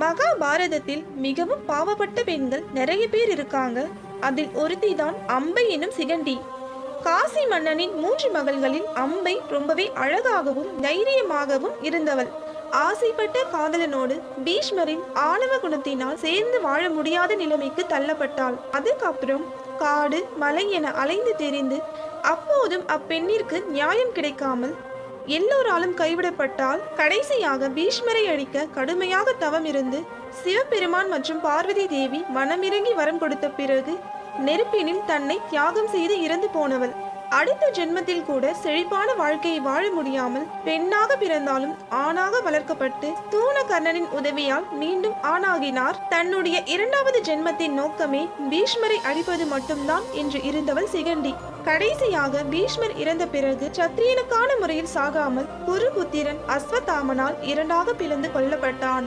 மகாபாரதத்தில் மிகவும் பாவப்பட்ட பெண்கள் நிறைய பேர் இருக்காங்க. அதில் ஒருத்தி தான் அம்பை எனும் சிகண்டி. காசி மன்னனின் மூன்று மகள்களில் அம்பை ரொம்பவே அழகாகவும் தைரியமாகவும் இருந்தவள். ஆசைப்பட்ட காதலனோடு பீஷ்மரின் ஆணவ குணத்தினால் சேர்ந்து வாழ முடியாத நிலைமைக்கு தள்ளப்பட்டாள். அதுக்கப்புறம் காடு மலை என அலைந்து தெரிந்து அப்போதும் அப்பெண்ணிற்கு நியாயம் கிடைக்காமல் எல்லோராலும் கைவிடப்பட்டால் கடைசியாக பீஷ்மரை அழிக்க கடுமையாக தவம் இருந்து சிவபெருமான் மற்றும் பார்வதி தேவி மனமிறங்கி வரம் கொடுத்த பிறகு நெருப்பினில் தன்னை தியாகம் செய்து இறந்து போனவள். அடுத்த ஜென்மத்தில் கூட செழிப்பான வாழ்க்கையை வாழ முடியாமல் பெண்ணாக பிறந்தாலும் ஆணாக வளர்க்கப்பட்டு தூணகர்ணனின் உதவியால் மீண்டும் ஆணாகினார். தன்னுடைய இரண்டாவது ஜென்மத்தின் நோக்கமே பீஷ்மரை அழிப்பது மட்டும்தான் என்று இருந்தவள் சிகண்டி. கடைசியாக பீஷ்மர் இறந்த பிறகு சத்திரியனுக்கான முறையில் சாகாமல் குருபுத்திரன் அஸ்வத்தாமனால் இரண்டாக பிளந்து கொல்லப்பட்டான்.